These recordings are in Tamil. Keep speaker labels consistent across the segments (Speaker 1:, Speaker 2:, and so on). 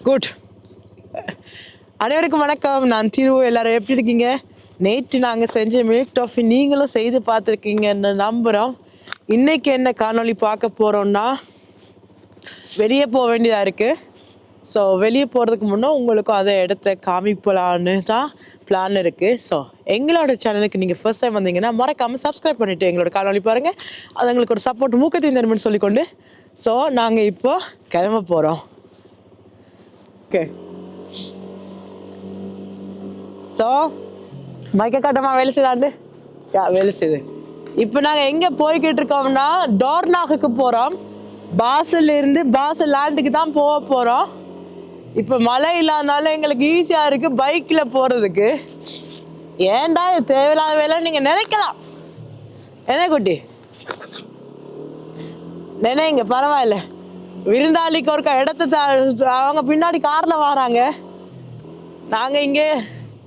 Speaker 1: குட் அனைவருக்கும் வணக்கம். நான் திரு எல்லாரும் எப்படி இருக்கீங்க? நேற்று நாங்கள் செஞ்ச மில்க் டாஃபி நீங்களும் செய்து பார்த்துருக்கீங்கன்னு நம்புகிறோம் இன்றைக்கி என்ன காணொளி பார்க்க போகிறோம்னா வெளியே போக வேண்டியதாக இருக்குது ஸோ வெளியே போகிறதுக்கு முன்னே உங்களுக்கும் அதை இடத்த காமிப்பலான்னு தான் பிளான் இருக்குது ஸோ எங்களோட சேனலுக்கு நீங்கள் ஃபஸ்ட் டைம் வந்தீங்கன்னா மறக்காமல் சப்ஸ்கிரைப் பண்ணிவிட்டு எங்களோட காணொலி பாருங்கள் அது எங்களுக்கு ஒரு சப்போர்ட் மூக்கத்தையும் தருமென்னு சொல்லிக்கொண்டு ஸோ நாங்கள் இப்போ கிளம்ப போகிறோம் ஓகே ஸோ மைக்க காட்டமா வேலை செய்தாண்டு யா வேலை செய்யுது இப்போ நாங்கள் எங்கே போய்கிட்டு இருக்கோம்னா டோர்னாகுக்கு போகிறோம் பாசல்ல இருந்து பாசல் லேண்டுக்கு தான் போக போகிறோம் இப்போ மழை இல்லாதனால எங்களுக்கு ஈஸியாக இருக்குது பைக்கில் போகிறதுக்கு ஏன்டா இது தேவையில்லாத வேலை நீங்கள் நினைக்கலாம். என்ன குட்டி? நினைங்க பரவாயில்ல. விருந்தாளிக்கு ஒரு இடத்த அவங்க பின்னாடி காரில் வராங்க. நாங்கள் இங்கே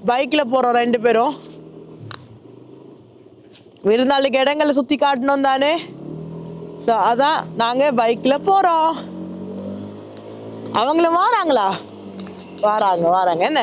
Speaker 1: பைக்கில் போகிறோம் ரெண்டு பேரும். விருந்தாளிக்கு இடங்களை சுற்றி காட்டணும் தானே? ஸோ அதான் நாங்கள் பைக்கில் போகிறோம் அவங்களும் வராங்களா? வராங்க வராங்க. என்ன?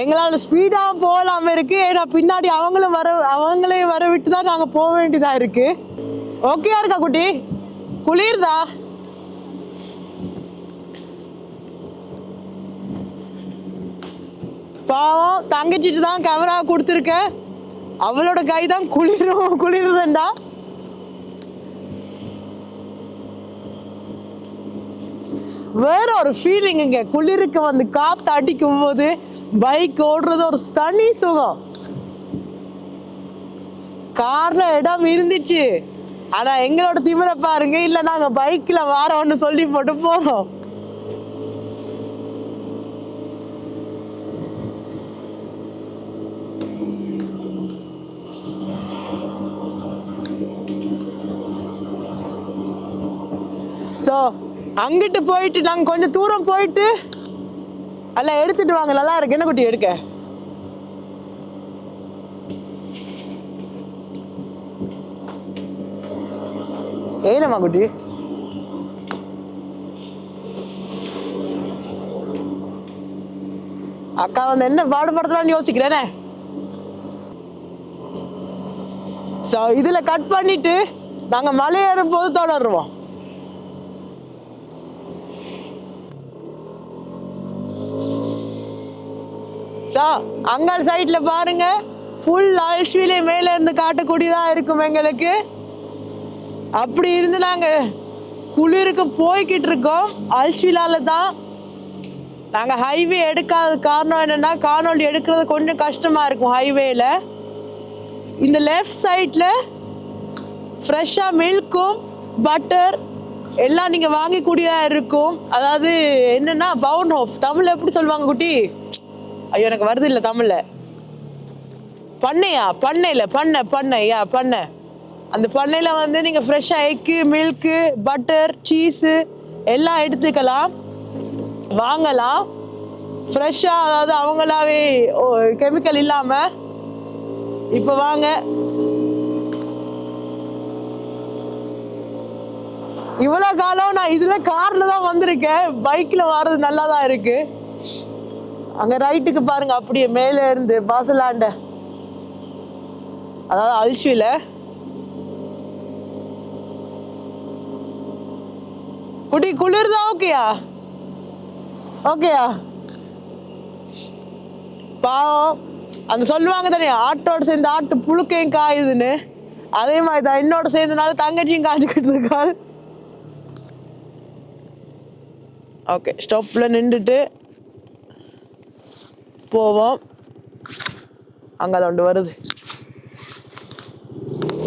Speaker 1: எங்களால் ஸ்பீடாக போகலாம இருக்கு. ஏன்னா பின்னாடி அவங்களும் வர அவங்களையும் வர விட்டு தான் நாங்கள் போக வேண்டியதாக இருக்கு. ஓகேயா இருக்கா குட்டி? குளிர்தா? பாவம் தங்கச்சிட்டு தான் கேமரா கொடுத்துருக்கேன். அவளோட கை தான் குளிரும் குளிருதுண்டா வேற ஒரு ஃபீலிங்குங்க குளிருக்கு வந்து காற்று அடிக்கும் போது பைக் ஓடுறது ஒரு தனி சுகம். கார்ல இடம் இருந்துச்சு. ஆனா எங்களோட திமிர பாருங்க. இல்ல நாங்க பைக்ல வாரோம்னு சொல்லி போட்டு போறோம். ஸோ அங்கிட்டு போயிட்டு நாங்கள் கொஞ்சம் தூரம் போயிட்டு எல்லாம் எடுத்துட்டு வாங்க நல்லா இருக்கு. என்ன குட்டி எடுக்க? ஏனம்மா குட்டி? அக்கா வந்து என்ன பாடுபடுத்தலாம்னு யோசிக்கிறேனே ஸோ இதில் கட் பண்ணிவிட்டு நாங்கள் மலை ஏறும் போது தொடருவோம். ஸோ அங்கால் சைடில் பாருங்க. ஃபுல் ஆல்ஸ்விலே மேலே இருந்து காட்டக்கூடியதாக இருக்கும் எங்களுக்கு. அப்படி இருந்து நாங்கள் குளிருக்கு போய்கிட்டு இருக்கோம். அல்ஸ்விலால தான். நாங்கள் ஹைவே எடுக்காத காரணம் என்னென்னா காணொலி எடுக்கிறது கொஞ்சம் கஷ்டமாக இருக்கும் ஹைவேல இந்த லெஃப்ட் சைடில் ஃப்ரெஷ்ஷாக மில்க்கும் பட்டர் எல்லாம் நீங்கள் வாங்கக்கூடியதாக இருக்கும். அதாவது என்னென்னா பவுன் ஹோஃப் தமிழ் எப்படி சொல்லுவாங்க குட்டி? ஐயோ எனக்கு வருது இல்லை தமிழில். பண்ணையா? பண்ணையில் பண்ணை பண்ணையா பண்ணை. அந்த பண்ணையில் வந்து நீங்கள் ஃப்ரெஷ்ஷாக எக்கு மில்க்கு பட்டர் சீஸு எல்லாம் எடுத்துக்கலாம். வாங்கலாம். ஃப்ரெஷ்ஷாக அதாவது அவங்களாவே கெமிக்கல் இல்லாமல் இப்போ வாங்க. இவ்வளோ காலம் நான் இதில் காரில் தான் வந்திருக்கேன். பைக்கில் வர்றது நல்லா தான் இருக்குது அங்க ரைட்டுக்கு பாருங்க அப்படியே மேலே இருந்து பாசலாண்ட அதாவது அல்ஷில. குடி குளிர்தா ஓகேயா ஓகேயா பாவம். அந்த சொல்லுவாங்க தானே ஆட்டோட சேர்ந்து ஆட்டு புழுக்கையும் காயுதுன்னு. அதே மாதிரி தான் என்னோட சேர்ந்தனால தங்கச்சியும் காஞ்சிக்கிட்டு இருக்காள் ஓகே ஸ்டாப்பில் நின்றுட்டு. போவோம். அங்கே அது ஒன்று வருது.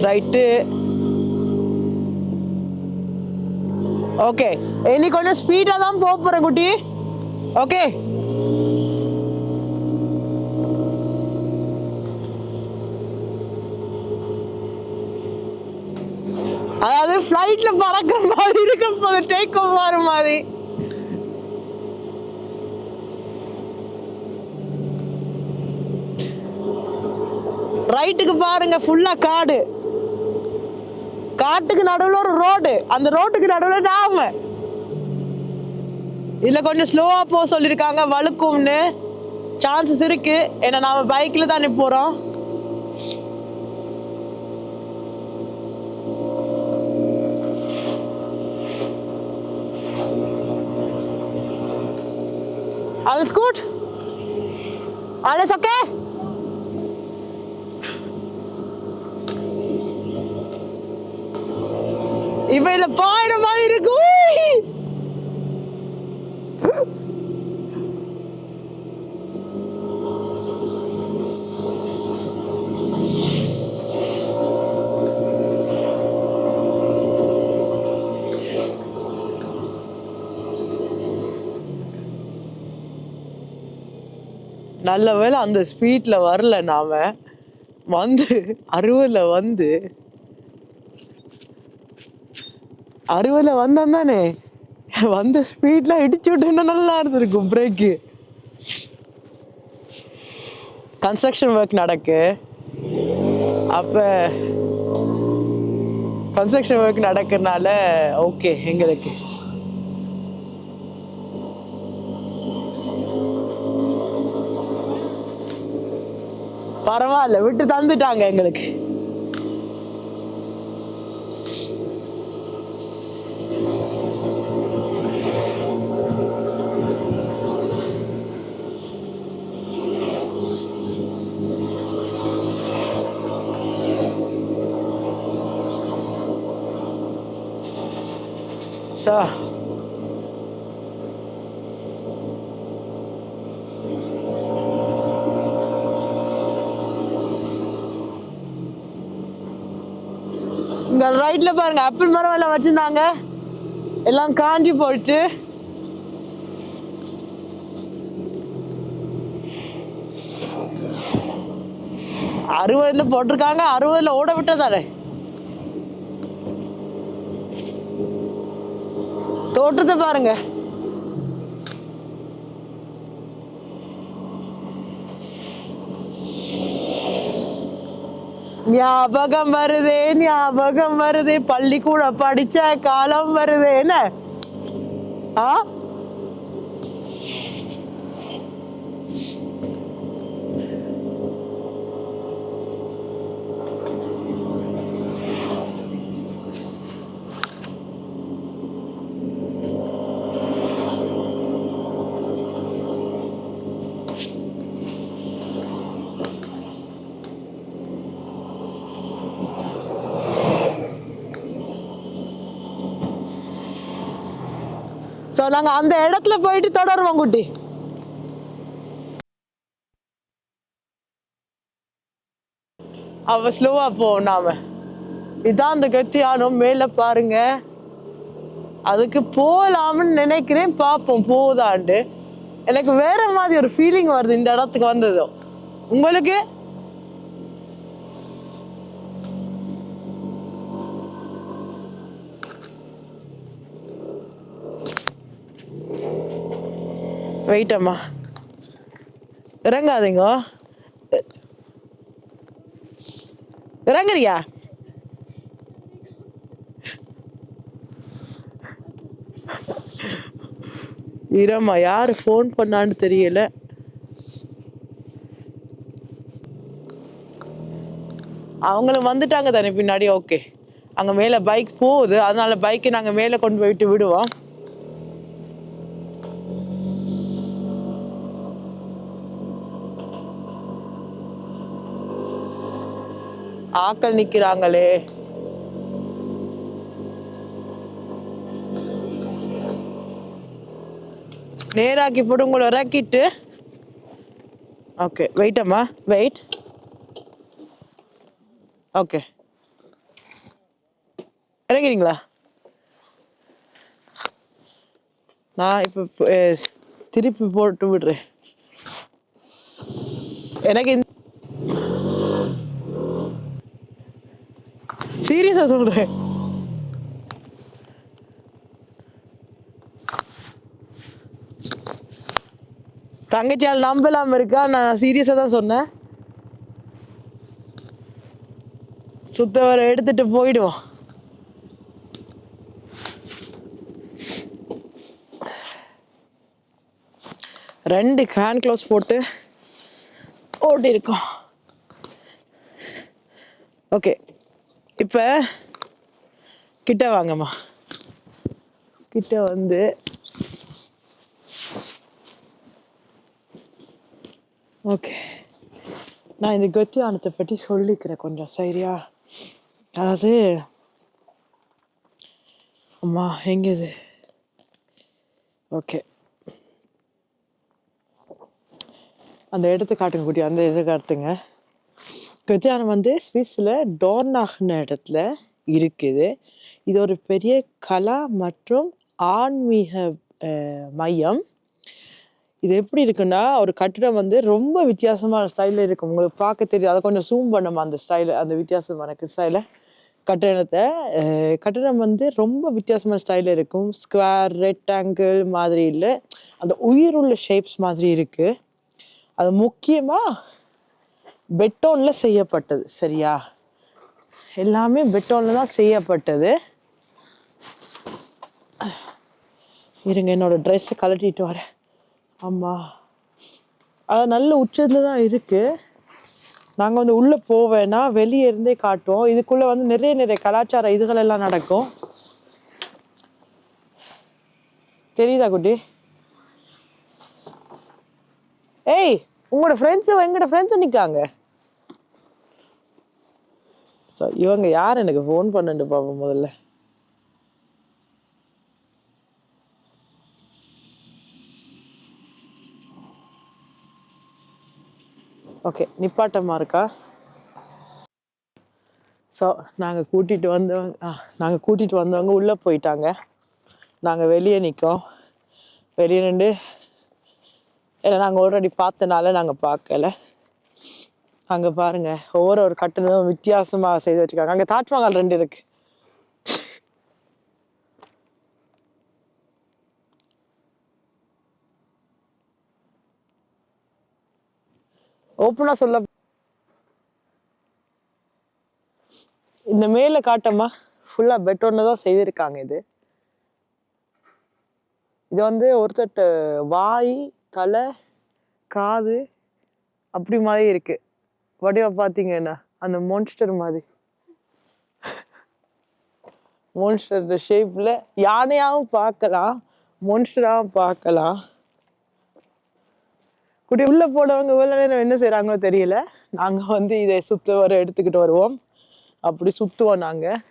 Speaker 1: ரைட்டு ஓகே இன்னைக்கு கொஞ்சம் ஸ்பீடாக தான் போக போகிறேன் குட்டி. ஓகே அதாவது ஃப்ளைட்டில் பறக்கிற மாதிரி இருக்க போது டேக் ஆஃப் மாதிரி. ரைட்டுக்கு பாருங்க ஃபுல்லாக காடு. காட்டுக்கு நடுவில் ஒரு ரோடு. அந்த ரோட்டுக்கு நடுவில் நாம. இதில் கொஞ்சம் ஸ்லோவாக போக சொல்லியிருக்காங்க வழுக்கும்னு. சான்சஸ் இருக்கு. ஏன்னா நாம பைக்கில் தானே போறோம். Alles gut? Alles okay? இப்ப இதுல பாயிர மாதிரி இருக்கு நல்ல வேளை அந்த ஸ்பீட்ல வரல நாம. வந்து அறுபதுல வந்து அறுபதுல வந்தான் தானே? வந்த ஸ்பீட்லாம் இடிச்சு விட்டுன்னா நல்லா இருந்திருக்கும் பிரேக்கு கன்ஸ்ட்ரக்ஷன் ஒர்க் நடக்கு. அப்போ கன்ஸ்ட்ரக்ஷன் ஒர்க் நடக்கிறனால ஓகே எங்களுக்கு. பரவாயில்ல விட்டு தந்துட்டாங்க எங்களுக்கு. சா. ரைட்ல பாருங்க ஆப்பிள் மரம் எல்லாம் வச்சிருந்தாங்க. எல்லாம் காஞ்சி போயிட்டு அறுபதுல போட்டிருக்காங்க அறுபதுல ஓட விட்டதாலே தோற்றத்தை பாருங்க. ஞாபகம் வருதே ஞாபகம் வருதே. பள்ளிக்கூட படிச்ச காலம் வருதே என்ன? ஆ? நாங்கள் அந்த இடத்துல போயிட்டு தொடருவோம் குட்டி. அவ ஸ்லோவா போவோம் நாம. இதான் அந்த கத்தியானம் மேல பாருங்க. அதுக்கு போகலாம்னு நினைக்கிறேன் பார்ப்போம் போதாண்டு எனக்கு வேற மாதிரி ஒரு ஃபீலிங் வருது இந்த இடத்துக்கு வந்ததும். உங்களுக்கு? வெயிட் அம்மா. இறங்காதீங்க. இறங்குறியா? இரம்மா யார் ஃபோன் பண்ணான்னு தெரியல. அவங்களும் வந்துட்டாங்க தானே பின்னாடி ஓகே அங்கே மேலே பைக் போகுது. அதனால பைக்கை நாங்கள் மேலே கொண்டு போயிட்டு விடுவோம். ஆக்கள் நிக்கிறாங்களே. நேராக்கி போட்டு உங்களை இறக்கிட்டு. ஓகே வெயிட் அம்மா வெயிட் ஓகே இறங்கிறீங்களா நான் இப்போ திருப்பி போட்டு விடுறேன். எனக்கு இந்த சீரியஸாக சொல்றேன் தங்கச்சியால் நம்பலாம் இருக்கா? நான் சீரியஸாக தான் சொன்னேன். சுத்தவரை எடுத்துட்டு போயிடுவோம். ரெண்டு ஹேண்ட் க்ளவுஸ் போட்டு ஓட்டி இருக்கோம் ஓகே இப்போ கிட்ட வாங்கம்மா. கிட்ட வந்து ஓகே. நான் இந்த கத்தியானத்தை பற்றி சொல்லிக்கிறேன் கொஞ்சம் சரியா? அதாவது அம்மா எங்கே இது? ஓகே. அந்த இடத்த காட்டுங்க குட்டி அந்த இதை காட்டுங்க கத்தியானம் வந்து ஸ்விஸில் டோர்னாக்ன இடத்துல இருக்குது. இது ஒரு பெரிய கலா மற்றும் ஆன்மீக மையம். இது எப்படி இருக்குன்னா ஒரு கட்டிடம் வந்து ரொம்ப வித்தியாசமான ஸ்டைலில் இருக்கும். உங்களுக்கு பார்க்க தெரியும். அதை கொஞ்சம் ஜூம் பண்ணுமா அந்த ஸ்டைலில் அந்த வித்தியாசமான ஸ்டைலில் கட்டிடத்தை அஹ், கட்டிடம் வந்து ரொம்ப வித்தியாசமான ஸ்டைலில் இருக்கும். ஸ்கொயர் ரெக்டாங்கிள் மாதிரி இல்லை. அந்த உயிருள்ள ஷேப்ஸ் மாதிரி இருக்குது அது முக்கியமாக பெட்டோனில் செய்யப்பட்டது. சரியா? எல்லாமே பெட்டோனில் தான் செய்யப்பட்டது. இருங்க என்னோடய ட்ரெஸ்ஸை கலட்டிட்டு வரேன். ஆமாம் அது நல்ல உச்சத்தில் தான் இருக்குது நாங்கள் வந்து உள்ளே போவேன்னா வெளியே இருந்தே காட்டுவோம். இதுக்குள்ளே வந்து நிறைய நிறைய கலாச்சார இதுகள் எல்லாம் நடக்கும். தெரியுதா குட்டி? ஏய் உங்களோட ஃப்ரெண்ட்ஸும் எங்களோட ஃப்ரெண்ட்ஸும் நிற்காங்க ஸோ இவங்க யார்? எனக்கு ஃபோன் பண்ணுண்டு பாப்போம் முதல்ல. ஓகே நிப்பாட்டமாக இருக்கா? ஸோ நாங்கள் கூட்டிகிட்டு வந்தவங்க நாங்கள் கூட்டிகிட்டு வந்தவங்க உள்ளே போயிட்டாங்க. நாங்கள் வெளியே நிற்கோம் வெளியே நின்று இல்லை நாங்கள் ஆல்ரெடி பார்த்தனால நாங்கள் பார்க்கல. அங்கே பாருங்க ஒவ்வொரு ஒரு கட்டணம் வித்தியாசமாக செய்து வச்சுருக்காங்க. அங்கே தாஜ்மஹால் ரெண்டு இருக்கு. ஓப்பனாக சொல்ல இந்த மேலே காட்டம்மா ஃபுல்லாக பெட்டோன்னு தான் செய்திருக்காங்க இது. இது வந்து ஒருத்தட்ட வாய் தலை காது அப்படி மாதிரி இருக்கு. வடிவா பார்த்தீங்கன்னா அந்த மோன்ஸ்டர் மாதிரி. மோன்ஸ்டர் ஷேப்ல யானையாகவும் பார்க்கலாம் மோன்ஸ்டராகவும் பார்க்கலாம். குட்டி உள்ள போனவங்க உள்ள நேரம் என்ன செய்கிறாங்களோ தெரியல. நாங்கள் வந்து இதை சுற்று வர எடுத்துக்கிட்டு வருவோம். அப்படி சுற்றுவோம் நாங்கள்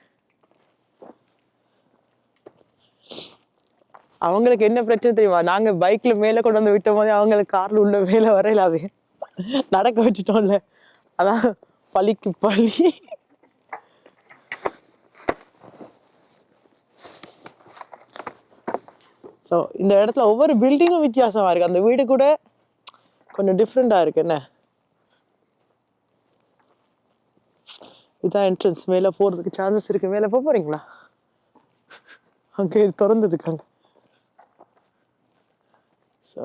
Speaker 1: அவங்களுக்கு என்ன பிரச்சனை தெரியுமா? நாங்க பைக்ல மேல கொண்டு வந்து விட்ட போதே அவங்களுக்கு கார்ல உள்ள மேல வரையில அது. நடக்க வச்சுட்டோம்ல. அதான் பழிக்கு பழி. ஸோ இந்த இடத்துல ஒவ்வொரு பில்டிங்கும் வித்தியாசமாக இருக்குது அந்த வீடு கூட கொஞ்சம் டிஃப்ரெண்ட்டாக இருக்கு. என்ன? இதான் என்ட்ரன்ஸ் மேலே போகிறதுக்கு சான்சஸ் இருக்குது மேலே போக போகிறீங்களா அங்கே திறந்து இருக்காங்க. ஸோ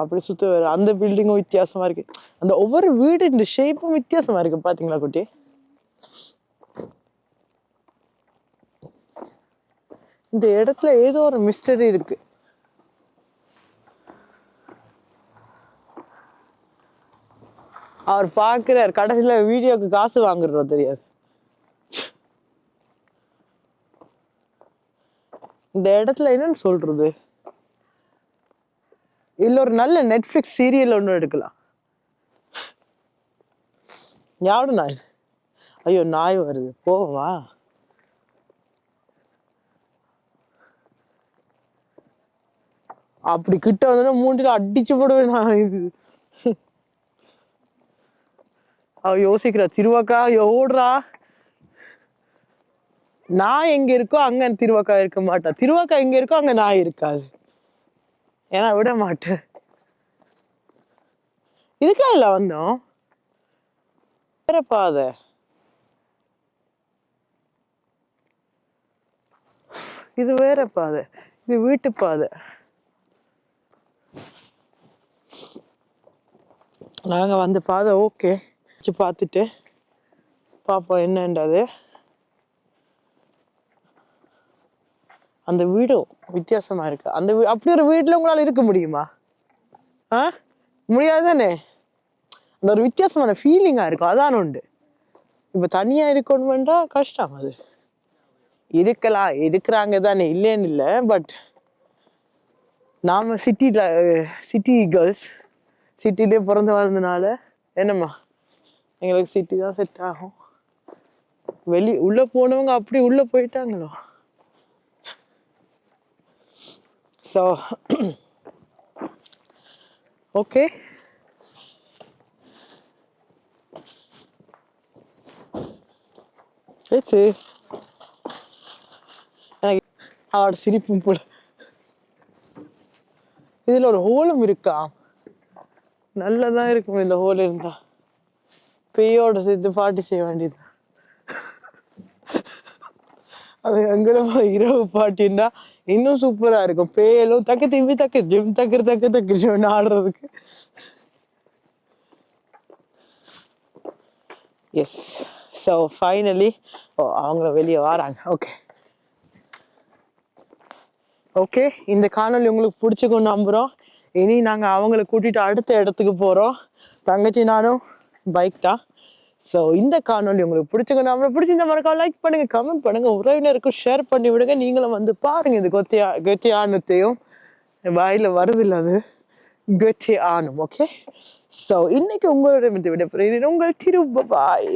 Speaker 1: அப்படி சுற்ற வேறு அந்த பில்டிங்கும் வித்தியாசமா இருக்கு. அந்த ஒவ்வொரு வீடு இந்த ஷேப்பும் வித்தியாசமா இருக்கு பார்த்தீங்களா குட்டி? இந்த இடத்துல ஏதோ ஒரு மிஸ்டரி இருக்கு. அவர் பார்க்குறார் கடைசியில வீடியோக்கு காசு வாங்குறோம் தெரியாது. இந்த இடத்துல என்னன்னு சொல்றது? இல்ல ஒரு நல்ல நெட்ஃபிளிக்ஸ் சீரியல் ஒன்று எடுக்கலாம். யாரோட நாய்? ஐயோ நாய் வருது. போவா அப்படி கிட்ட வந்தோன்னா மூன்றில் அடிச்சு போடுவேன் நான் இது. அவ யோசிக்கிறா திருவாக்கா ஓடுறா. நான் எங்க இருக்கோ அங்க திருவாக்கா இருக்க மாட்டா. திருவாக்கா எங்க இருக்கோ அங்க நாய் இருக்காது. ஏன்னா விட மாட்டேன். இதுக்கெல்லாம் இல்ல வந்தோம். வேற பாதை இது வேற பாதை. இது வீட்டு பாதை. நாங்க வந்த பாதை ஓகே பார்த்துட்டு பாப்போம் என்னன்றது. அந்த வீடும் வித்தியாசமாக இருக்குது அந்த வீ- அப்படி ஒரு வீட்டில் உங்களால் இருக்க முடியுமா? ஆ? முடியாது தானே அந்த ஒரு வித்தியாசமான ஃபீலிங்காக இருக்கும். அதான் உண்டு. இப்போ தனியாக இருக்கணும்டா கஷ்டம் அது. இருக்கலாம் இருக்கிறாங்க தானே இல்லைன்னு இல்லை பட் நாம் சிட்டியில் சிட்டி கேர்ள்ஸ் சிட்டிலே பிறந்து வளர்ந்தனால என்னம்மா? எங்களுக்கு சிட்டி தான் செட் ஆகும். வெளி உள்ளே போனவங்க அப்படி உள்ளே போயிட்டாங்களோ? ஸோ ஓகே பேச்சு எனக்கு அவட சிரிப்பும் போல. இதுல ஒரு ஹோலும் இருக்கா? நல்லதான் இருக்கும் இந்த ஹோல் இருந்தா. பேயோட சேர்த்து பாட்டு செய்ய வேண்டியது. அது அங்கலமா இரவு பாட்டின்னா இன்னும் சூப்பராக இருக்கும். பேயலும் தக்க திம்பி தக்க ஜிம் தக்கர் தக்க தக்கு ஜிம்னு ஆடுறதுக்கு. எஸ் ஸோ ஃபைனலி ஓ அவங்கள வெளியே வராங்க. ஓகே ஓகே இந்த காணொளி உங்களுக்கு பிடிச்சிக்கும் நம்புகிறோம் இனி நாங்கள் அவங்கள கூட்டிட்டு அடுத்த இடத்துக்கு போகிறோம் தங்கச்சி நானும் பைக் தான். ஸோ இந்த காணொளி உங்களுக்கு பிடிச்சிக்கும் நம்மளை பிடிச்சிருந்த மறக்காம லைக் பண்ணுங்க கமெண்ட் பண்ணுங்க உறவினருக்கும் ஷேர் பண்ணி விடுங்க. நீங்களும் வந்து பாருங்க இது கொத்தியா ஆணத்தையும் வாயில் வருதில்ல அது? கொத்தி ஆனும் ஓகே ஸோ இன்னைக்கு உங்களிடம் விட உங்கள் திரும்ப பாய்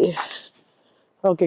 Speaker 1: ஓகே